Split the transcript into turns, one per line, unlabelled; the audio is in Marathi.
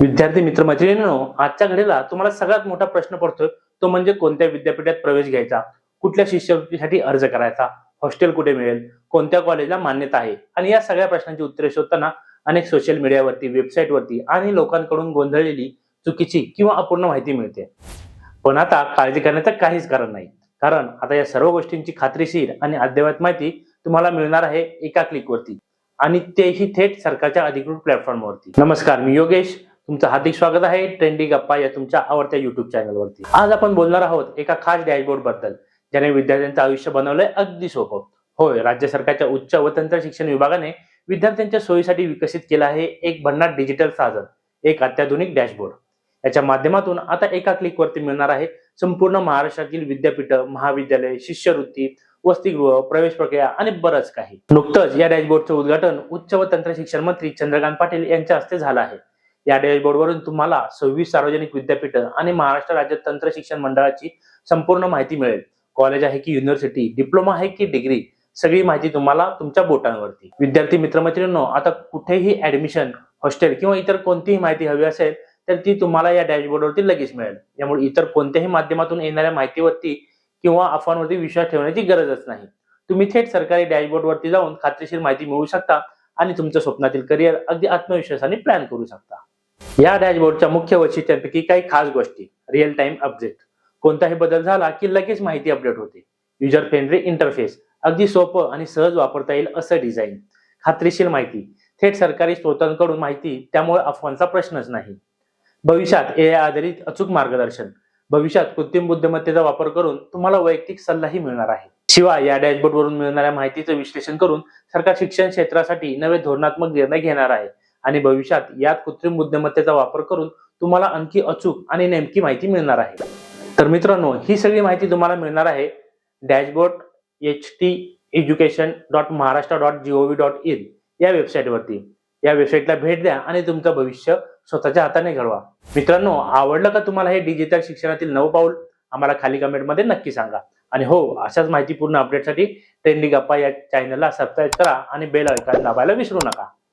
विद्यार्थी मित्र मैत्रिणींनो आजच्या घडीला तुम्हाला सगळ्यात मोठा प्रश्न पडतोय तो म्हणजे कोणत्या विद्यापीठात प्रवेश घ्यायचा? कुठल्या शिष्यवृत्तीसाठी अर्ज करायचा? हॉस्टेल कुठे मिळेल? कोणत्या कॉलेजला मान्यता आहे? आणि या सगळ्या प्रश्नांची उत्तरे शोधताना अनेक सोशल मीडियावरती वेबसाईटवरती आणि लोकांकडून गोंधळलेली चुकीची किंवा अपूर्ण माहिती मिळते. पण आता काळजी करण्याचं काहीच कारण नाही. कारण आता या सर्व गोष्टींची खात्रीशीर आणि अद्ययावत माहिती तुम्हाला मिळणार आहे एका क्लिकवरती आणि तेही थेट सरकारच्या अधिकृत प्लॅटफॉर्मवरती नमस्कार मी योगेश. तुमचं हार्दिक स्वागत आहे ट्रेंडी गप्पा या तुमच्या आवडत्या युट्यूब चॅनलवरती आज आपण बोलणार आहोत एका खास डॅशबोर्डबद्दल ज्याने विद्यार्थ्यांचं आयुष्य बनवलंय अगदी सोपं. होय राज्य सरकारच्या उच्च व तंत्र शिक्षण विभागाने विद्यार्थ्यांच्या सोयीसाठी विकसित केलं आहे एक भन्नाट डिजिटल साधन एक अत्याधुनिक डॅशबोर्ड याच्या माध्यमातून आता एका क्लिकवरती मिळणार आहे संपूर्ण महाराष्ट्रातील विद्यापीठ महाविद्यालय शिष्यवृत्ती वसतिगृह प्रवेश प्रक्रिया आणि बरंच काही. नुकतंच या डॅशबोर्डचं उद्घाटन उच्च व तंत्र शिक्षण मंत्री चंद्रकांत पाटील यांच्या हस्ते झालं आहे. या डॅशबोर्डवरून तुम्हाला सव्वीस सार्वजनिक विद्यापीठ आणि महाराष्ट्र राज्य तंत्र शिक्षण मंडळाची संपूर्ण माहिती मिळेल. कॉलेज आहे की युनिव्हर्सिटी डिप्लोमा आहे की डिग्री सगळी माहिती तुम्हाला तुमच्या बोटांवरती. विद्यार्थी मित्रमैत्रिणींनो आता कुठेही ऍडमिशन हॉस्टेल किंवा इतर कोणतीही माहिती हवी असेल तर ती तुम्हाला या डॅशबोर्डवरती लगेच मिळेल. यामुळे इतर कोणत्याही माध्यमातून येणाऱ्या माहितीवरती किंवा अफवांवरती विश्वास ठेवण्याची गरजच नाही. तुम्ही थेट सरकारी डॅशबोर्डवरती जाऊन खात्रीशीर माहिती मिळवू शकता आणि तुमच्या स्वप्नातील करिअर अगदी आत्मविश्वासाने प्लॅन करू शकता. या डॅशबोर्डच्या मुख्य वैशिष्ट्यांपैकी काही खास गोष्टी. रिअल टाइम अपडेट कोणताही बदल झाला की लगेच माहिती अपडेट होते. युजर फ्रेंडली इंटरफेस अगदी सोपं आणि सहज वापरता येईल असं डिझाईन खात्रीशीर माहिती. थेट सरकारी स्रोतांकडून माहिती. त्यामुळे अफवांचा प्रश्नच नाही. भविष्यात ए आधारित अचूक मार्गदर्शन. भविष्यात कृत्रिम बुद्धिमत्तेचा वापर करून तुम्हाला वैयक्तिक सल्लाही मिळणार आहे. शिवाय या डॅशबोर्डवरून मिळणाऱ्या माहितीचं विश्लेषण करून सरकार शिक्षण क्षेत्रासाठी नवे धोरणात्मक निर्णय घेणार आहे. आणि भविष्यात यात कृत्रिम बुद्धिमत्तेचा वापर करून तुम्हाला आणखी अचूक आणि नेमकी माहिती मिळणार आहे. तर मित्रांनो ही सगळी माहिती तुम्हाला मिळणार आहे dashboard H T education dot Maharashtra dot G O V dot in या वेबसाईटवरती या वेबसाईटला भेट द्या आणि तुमचं भविष्य स्वतःच्या हाताने घडवा. मित्रांनो आवडलं का तुम्हाला हे डिजिटल शिक्षणातील नवं पाऊल? आम्हाला खाली कमेंटमध्ये नक्की सांगा. आणि हो अशाच माहितीपूर्ण अपडेटसाठी ट्रेंडिंग गप्पा या चॅनलला सबस्क्राईब करा आणि बेल ऐकायला दाबायला विसरू नका.